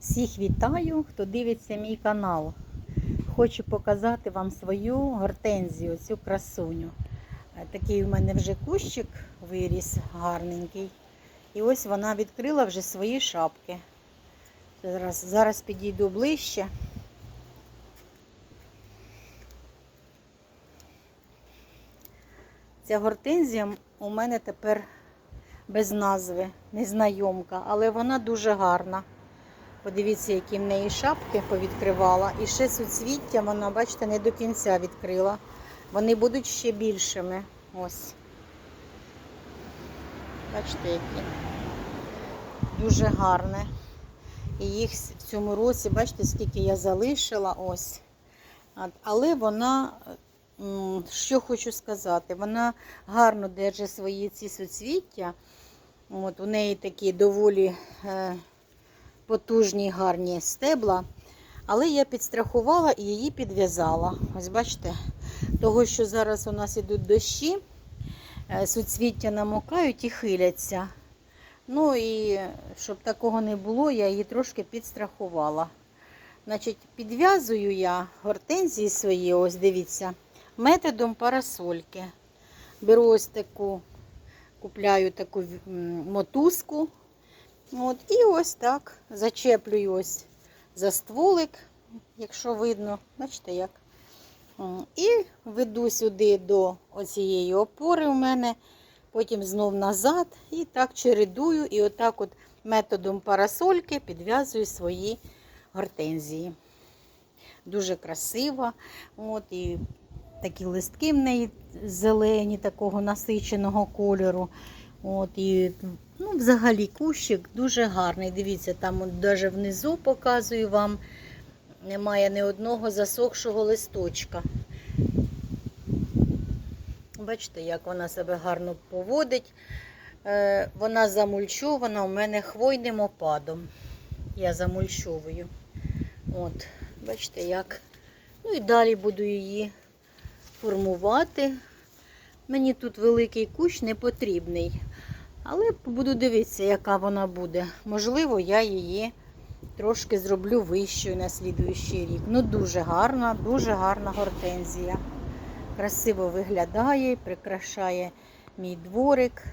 Всіх вітаю, хто дивиться мій канал. Хочу показати вам свою гортензію, цю красуню. Е, Такий у мене вже кущик виріс гарненький. І ось вона відкрила вже свої шапки. Зараз, зараз підійду ближче. Ця гортензія у мене тепер без назви, незнайомка, але вона дуже гарна. Подивіться, які в неї шапки повідкривала. І ще суцвіття вона, бачите, не до кінця відкрила. Вони будуть ще більшими. Ось. Бачите, які. Дуже гарне. І їх в цьому році, бачите, скільки я залишила. Ось. Але вона, що хочу сказати, вона гарно держить свої ці суцвіття. От, у неї такі доволі е, потужні гарні стебла. Але я підстрахувала і її підв'язала. Ось бачите, того, що зараз у нас ідуть дощі, е, суцвіття намокають і хиляться. Ну і щоб такого не було, я її трошки підстрахувала. Значить, підв'язую я гортензії свої, ось дивіться, методом парасольки. Беру ось таку, купляю таку мотузку. От, і ось так зачеплюю за стволик, якщо видно, бачите як. І веду сюди до оцієї опори у мене, потім знов назад і так чередую, і отак от методом парасольки підв'язую свої гортензії. Дуже красива. От, і такі листки в неї зелені, такого насиченого кольору. От, і, ну, взагалі кущик дуже гарний. Дивіться, там навіть внизу показую вам, немає ні одного засохшого листочка. Бачите, як вона себе гарно поводить. Е, вона замульчована у мене хвойним опадом. Я замульчовую. От, бачите, як. Ну і далі буду її формувати. Мені тут великий кущ не потрібний. Але буду дивитися, яка вона буде. Можливо, я її трошки зроблю вищою на слідуючий рік. Ну, дуже гарна, дуже гарна гортензія. Красиво виглядає, прикрашає мій дворик.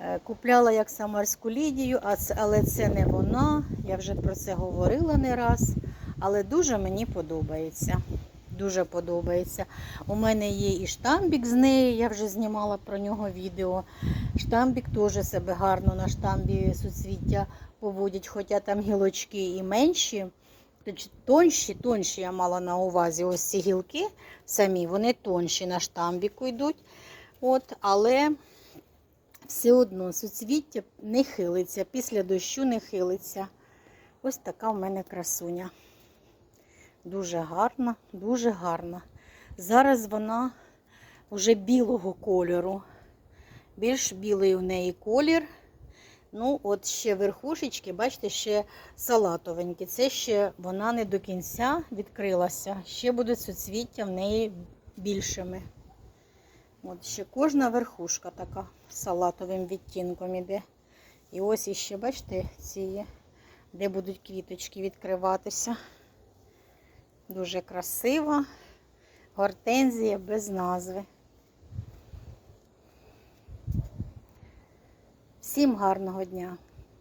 Е, Купляла як самарську лідію, але це не вона. Я вже про це говорила не раз. Але дуже мені подобається. Дуже подобається. У мене є і штамбік з неї, я вже знімала про нього відео. Штамбік теж себе гарно на штамбі суцвіття поводять, хоча там гілочки і менші. Тонші, тонші я мала на увазі. Ось ці гілки самі, вони тонші на штамбіку йдуть. От, але все одно суцвіття не хилиться, після дощу не хилиться. Ось така в мене красуня. Дуже гарна, дуже гарна. Зараз вона вже білого кольору. Більш білий у неї колір. Ну, от ще верхушечки, бачите, ще салатовенькі. Це ще вона не до кінця відкрилася. Ще будуть суцвіття в неї більшими. От ще кожна верхушка така салатовим відтінком іде. І ось іще, бачите, ці, де будуть квіточки відкриватися. Дуже красива. Гортензія без назви. Всім гарного дня!